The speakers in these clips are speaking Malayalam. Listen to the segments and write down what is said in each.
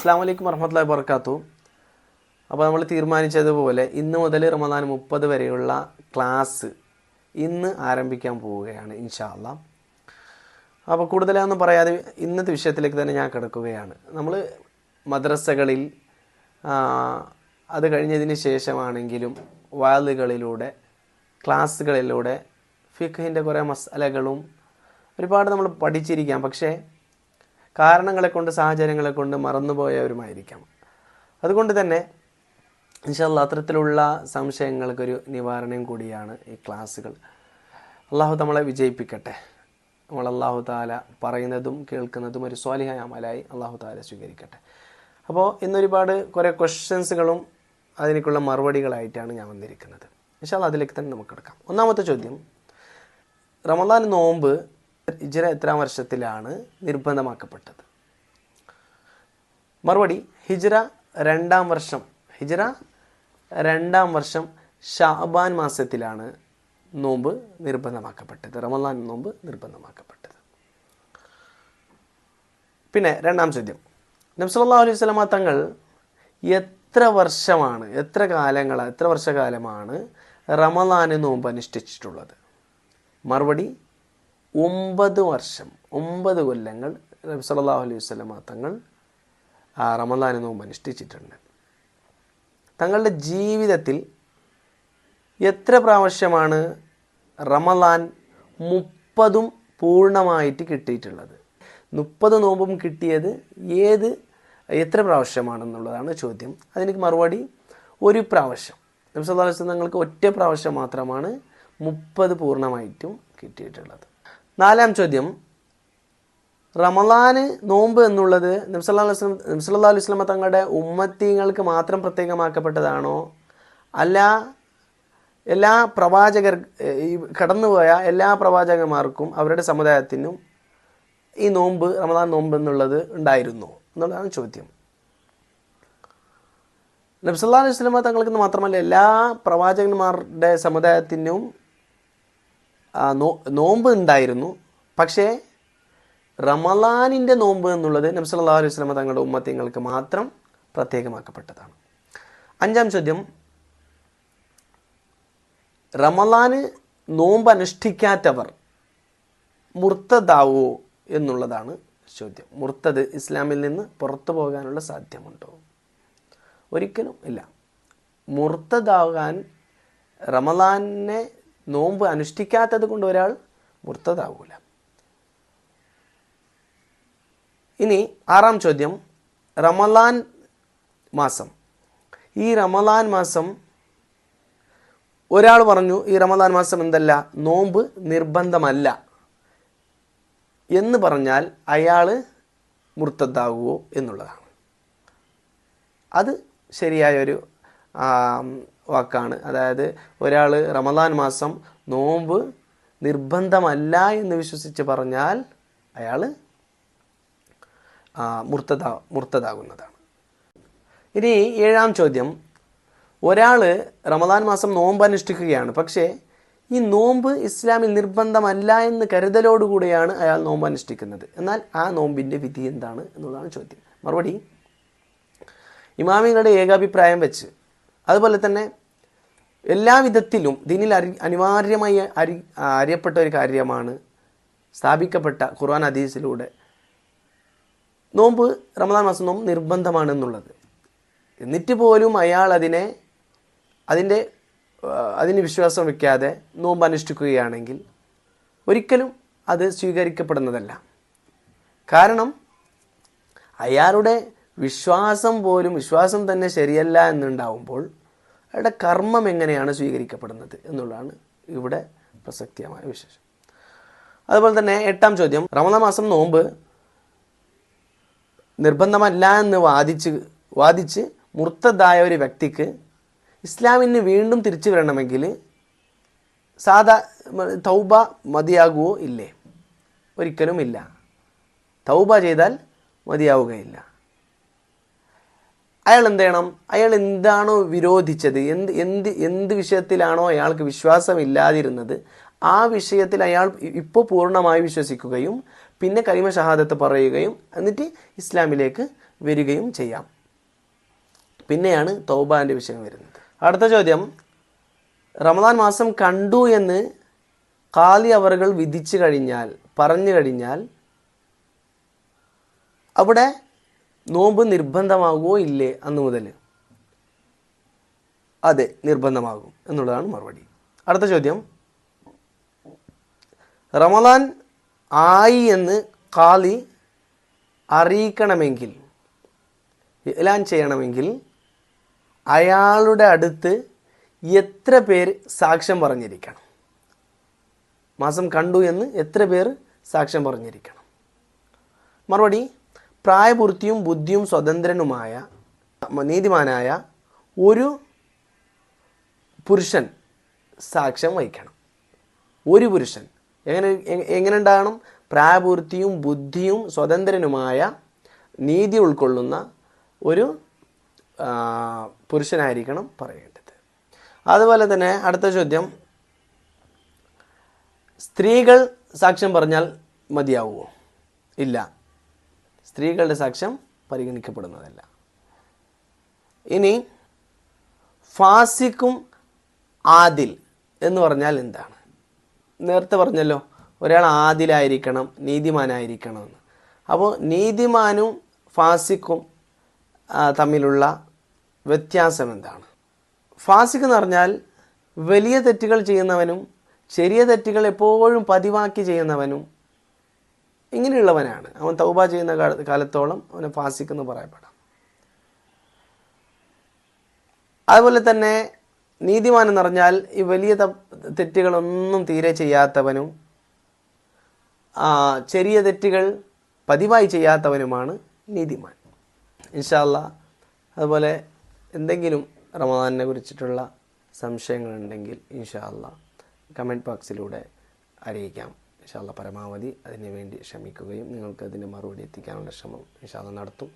അസ്സാം വലൈക്കും വർഹമത്തല്ലാ വർക്കാത്തു അപ്പോൾ നമ്മൾ തീരുമാനിച്ചതുപോലെ ഇന്ന് മുതൽ റമദാൻ മുപ്പത് വരെയുള്ള ക്ലാസ് ഇന്ന് ആരംഭിക്കാൻ പോവുകയാണ് ഇൻഷാല്ല അപ്പോൾ കൂടുതലൊന്നും പറയാതെ ഇന്നത്തെ വിഷയത്തിലേക്ക് തന്നെ ഞാൻ കിടക്കുകയാണ്. നമ്മൾ മദ്രസകളിൽ അത് കഴിഞ്ഞതിന് ശേഷമാണെങ്കിലും വാലുകളിലൂടെ ക്ലാസ്സുകളിലൂടെ ഫിഖിന്റെ കുറേ മസാലകളും ഒരുപാട് നമ്മൾ പഠിച്ചിരിക്കാം. പക്ഷേ കാരണങ്ങളെ കൊണ്ട് സാഹചര്യങ്ങളെ കൊണ്ട് മറന്നുപോയവരുമായിരിക്കാം. അതുകൊണ്ട് തന്നെ ഇൻഷല്ല അത്തരത്തിലുള്ള സംശയങ്ങൾക്കൊരു നിവാരണയും കൂടിയാണ് ഈ ക്ലാസ്സുകൾ. അള്ളാഹു നമ്മളെ വിജയിപ്പിക്കട്ടെ. നമ്മൾ അള്ളാഹു താല പറയുന്നതും കേൾക്കുന്നതും ഒരു സ്വാലിഹായ അമലായി അള്ളാഹു താല സ്വീകരിക്കട്ടെ. അപ്പോൾ ഇന്നൊരുപാട് കുറേ ക്വസ്റ്റ്യൻസുകളും അതിനേക്കുള്ള മറുപടികളായിട്ടാണ് ഞാൻ വന്നിരിക്കുന്നത്. ഇൻഷാല്ല അതിലേക്ക് തന്നെ നമുക്ക് എടുക്കാം ഒന്നാമത്തെ ചോദ്യം റമദാൻ നോമ്പ് ഇജ്ര എത്രാം വർഷത്തിലാണ് നിർബന്ധമാക്കപ്പെട്ടത്? മറുപടി ഹിജ്ര രണ്ടാം വർഷം ഹിജ്ര രണ്ടാം വർഷം ഷാബാൻ മാസത്തിലാണ് നോമ്പ് നിർബന്ധമാക്കപ്പെട്ടത് റമലാൻ നോമ്പ് നിർബന്ധമാക്കപ്പെട്ടത്. പിന്നെ രണ്ടാം ചോദ്യം. നബ്സല്ലാ അലൈഹി സ്വലമ തങ്ങൾ എത്ര വർഷമാണ് എത്ര കാലങ്ങളാണ് എത്ര വർഷകാലമാണ് റമലാന് നോമ്പ് അനുഷ്ഠിച്ചിട്ടുള്ളത്? മറുപടി ഒമ്പത് വർഷം ഒമ്പത് കൊല്ലങ്ങൾ നബി സല്ലല്ലാഹു അലൈഹി വസല്ലമ തങ്ങൾ ആ റമദാന് നോമ്പ് അനുഷ്ഠിച്ചിട്ടുണ്ട് തങ്ങളുടെ ജീവിതത്തിൽ എത്ര പ്രാവശ്യമാണ് റമദാൻ മുപ്പതും പൂർണമായിട്ട് കിട്ടിയിട്ടുള്ളത്? മുപ്പത് നോമ്പും കിട്ടിയത് ഏത് എത്ര പ്രാവശ്യമാണെന്നുള്ളതാണ് ചോദ്യം. അതിന് മറുപടി ഒരു പ്രാവശ്യം. നബി സല്ലല്ലാഹു അലൈഹി വസല്ലമ തങ്ങൾക്ക് ഒറ്റ പ്രാവശ്യം മാത്രമാണ് മുപ്പത് പൂർണമായിട്ടും കിട്ടിയിട്ടുള്ളത്. നാലാം ചോദ്യം. റമലാന് നോമ്പ് എന്നുള്ളത് നബ്സല്ലാ നബ്സല്ലാ അലൈഹി സ്വലമ തങ്ങളുടെ ഉമ്മത്തിങ്ങൾക്ക് മാത്രം പ്രത്യേകമാക്കപ്പെട്ടതാണോ? അല്ല എല്ലാ പ്രവാചകർ കടന്നുപോയ എല്ലാ പ്രവാചകന്മാർക്കും അവരുടെ സമുദായത്തിനും ഈ നോമ്പ് റമദാൻ നോമ്പ് എന്നുള്ളത് ഉണ്ടായിരുന്നു എന്നുള്ളതാണ് ചോദ്യം. നബ്സല്ലാ അലൈഹി സ്വലമ തങ്ങൾക്ക് മാത്രമല്ല എല്ലാ പ്രവാചകന്മാരുടെ സമുദായത്തിനും നോമ്പ് ഉണ്ടായിരുന്നു. പക്ഷേ റമലാനിന്റെ നോമ്പ് എന്നുള്ളത് നബി സല്ലല്ലാഹു അലൈഹി വസ്ലമ തങ്ങളുടെ ഉമ്മത്തിങ്ങൾക്ക് മാത്രം പ്രത്യേകമാക്കപ്പെട്ടതാണ്. അഞ്ചാം ചോദ്യം. റമലാന് നോമ്പ് അനുഷ്ഠിക്കാത്തവർ മുർത്തതാവോ എന്നുള്ളതാണ് ചോദ്യം. മുർത്തത് ഇസ്ലാമിൽ നിന്ന് പുറത്തു പോകാനുള്ള സാധ്യമുണ്ടോ ഒരിക്കലും ഇല്ല. മുർത്തതാകാൻ റമലാനെ നോമ്പ് അനുഷ്ഠിക്കാത്തത് കൊണ്ട് ഒരാൾ മുർത്തതാവൂല ഇനി ആറാം ചോദ്യം റമലാൻ മാസം. ഈ റമലാൻ മാസം ഒരാൾ പറഞ്ഞു ഈ റമലാൻ മാസം എന്തല്ല നോമ്പ് നിർബന്ധമല്ല എന്ന് പറഞ്ഞാൽ അയാൾ മുർത്തദ്ദാകുമോ എന്നുള്ളതാണ്. അത് ശരിയായൊരു വാക്കാണ്. അതായത് ഒരാൾ റമദാൻ മാസം നോമ്പ് നിർബന്ധമല്ല എന്ന് വിശ്വസിച്ച് പറഞ്ഞാൽ അയാൾ മുർത്തത മുർത്തതാകുന്നതാണ് ഇനി ഏഴാം ചോദ്യം. ഒരാൾ റമദാൻ മാസം നോമ്പ് അനുഷ്ഠിക്കുകയാണ്. പക്ഷേ ഈ നോമ്പ് ഇസ്ലാമിൽ നിർബന്ധമല്ല എന്ന് കരുതലോടുകൂടിയാണ് അയാൾ നോമ്പ് അനുഷ്ഠിക്കുന്നത്. എന്നാൽ ആ നോമ്പിന്റെ വിധി എന്താണ് എന്നുള്ളതാണ് ചോദ്യം. മറുപടി. ഇമാമികളുടെ ഏകാഭിപ്രായം വെച്ച്. അതുപോലെ തന്നെ എല്ലാ വിധത്തിലും ദീനിൽ അരി അനിവാര്യമായി അരി അറിയപ്പെട്ട ഒരു കാര്യമാണ് സ്ഥാപിക്കപ്പെട്ട ഖുർആൻ ഹദീസിലൂടെ. നോമ്പ് റമദാൻ മാസം നോമ്പ് നിർബന്ധമാണെന്നുള്ളത്. എന്നിട്ട് പോലും അയാൾ അതിനെ അതിന്റെ അതിന് വിശ്വാസം വയ്ക്കാതെ നോമ്പ് അനുഷ്ഠിക്കുകയാണെങ്കിൽ ഒരിക്കലും അത് സ്വീകരിക്കപ്പെടുന്നതല്ല. കാരണം അയാളുടെ വിശ്വാസം പോലും വിശ്വാസം തന്നെ ശരിയല്ല എന്നുണ്ടാവുമ്പോൾ അയാളുടെ കർമ്മം എങ്ങനെയാണ് സ്വീകരിക്കപ്പെടുന്നത് എന്നുള്ളതാണ് ഇവിടെ പ്രസക്തിയമായ വിശേഷം. അതുപോലെ തന്നെ എട്ടാം ചോദ്യം റമദാൻ മാസം നോമ്പ് നിർബന്ധമല്ല എന്ന് വാദിച്ച് വാദിച്ച് മുർത്തതായ ഒരു വ്യക്തിക്ക് ഇസ്ലാമിന് വീണ്ടും തിരിച്ചു വരണമെങ്കിൽ സാധാ തൗബ മതിയാകുമോ ഇല്ലേ. ഒരിക്കലും ഇല്ല. തൗബ ചെയ്താൽ മതിയാവുകയില്ല. അയാൾ എന്ത് ചെയ്യണം? അയാൾ എന്താണോ വിരോധിച്ചത്? എന്ത് എന്ത് എന്ത് വിഷയത്തിലാണോ അയാൾക്ക് വിശ്വാസമില്ലാതിരുന്നത്? ആ വിഷയത്തിൽ അയാൾ ഇപ്പോൾ പൂർണമായി വിശ്വസിക്കുകയും പിന്നെ കലിമ ഷഹാദത്ത് പറയുകയും എന്നിട്ട് ഇസ്ലാമിലേക്ക് വരികയും ചെയ്യാം. പിന്നെയാണ് തൗബാന്റെ വിഷയം വരുന്നത്. അടുത്ത ചോദ്യം. റമദാൻ മാസം കണ്ടു എന്ന് കാലി അവറുകൾ വിധിച്ചു കഴിഞ്ഞാൽ പറഞ്ഞു കഴിഞ്ഞാൽ അവിടെ നോമ്പ് നിർബന്ധമാകുമോ ഇല്ലേ അന്ന് മുതൽ? അതെ നിർബന്ധമാകും എന്നുള്ളതാണ് മറുപടി. അടുത്ത ചോദ്യം. റമദാൻ ആയി എന്ന് കാലി അറിയിക്കണമെങ്കിൽ എല്ലാൻ ചെയ്യണമെങ്കിൽ അയാളുടെ അടുത്ത് എത്ര പേര് സാക്ഷ്യം പറഞ്ഞിരിക്കണം? മാസം കണ്ടു എന്ന് എത്ര പേർ സാക്ഷ്യം പറഞ്ഞിരിക്കണം? മറുപടി പ്രായപൂർത്തിയും ബുദ്ധിയും സ്വതന്ത്രനുമായ നീതിമാനായ ഒരു പുരുഷൻ സാക്ഷ്യം വഹിക്കണം. ഒരു പുരുഷൻ. എങ്ങനെ എങ്ങനെ ഉണ്ടാകണം? പ്രായപൂർത്തിയും ബുദ്ധിയും സ്വതന്ത്രനുമായ നീതി ഉൾക്കൊള്ളുന്ന ഒരു പുരുഷനായിരിക്കണം പറയേണ്ടത്. അതുപോലെ തന്നെ അടുത്ത ചോദ്യം. സ്ത്രീകൾ സാക്ഷ്യം പറഞ്ഞാൽ മതിയാവുമോ? ഇല്ല. സ്ത്രീകളുടെ സാക്ഷ്യം പരിഗണിക്കപ്പെടുന്നതല്ല. ഇനി ഫാസിക്കും ആദിൽ എന്ന് പറഞ്ഞാൽ എന്താണ്? നേരത്തെ പറഞ്ഞല്ലോ ഒരാൾ ആദിലായിരിക്കണം നീതിമാനായിരിക്കണം എന്ന്. അപ്പോൾ നീതിമാനും ഫാസിക്കും തമ്മിലുള്ള വ്യത്യാസം എന്താണ്? ഫാസിക് എന്ന് പറഞ്ഞാൽ വലിയ തെറ്റുകൾ ചെയ്യുന്നവനും ചെറിയ തെറ്റുകൾ എപ്പോഴും പതിവാക്കി ചെയ്യുന്നവനും ഇങ്ങനെയുള്ളവനാണ്. അവൻ തൗബ ചെയ്യുന്ന കാല- കാലത്തോളം അവനെ ഫാസിക്കെന്ന് പറയപ്പെടാം. അതുപോലെ തന്നെ നീതിമാൻ എന്ന് പറഞ്ഞാൽ ഈ വലിയ തെറ്റുകളൊന്നും തീരെ ചെയ്യാത്തവനും ചെറിയ തെറ്റുകൾ പതിവായി ചെയ്യാത്തവനുമാണ് നീതിമാൻ. ഇൻഷാല്ല അതുപോലെ എന്തെങ്കിലും റമദാനിനെ കുറിച്ചിട്ടുള്ള സംശയങ്ങളുണ്ടെങ്കിൽ ഇൻഷാല്ല കമന്റ് ബോക്സിലൂടെ അറിയിക്കാം. ഇൻഷാല്ല പരമാവധി അതിന് വേണ്ടി ശ്രമിക്കുകയും നിങ്ങൾക്ക് അതിന്റെ മറുപടി എത്തിക്കാനുള്ള ശ്രമം ഇൻഷാല്ല നടത്തും.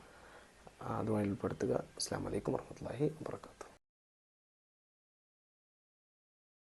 അതുമായി ഉൾപ്പെടുത്തുക. അസ്സാം വലൈക്കും വർഹമത്തല്ലാഹി വാബർക്കാത്തു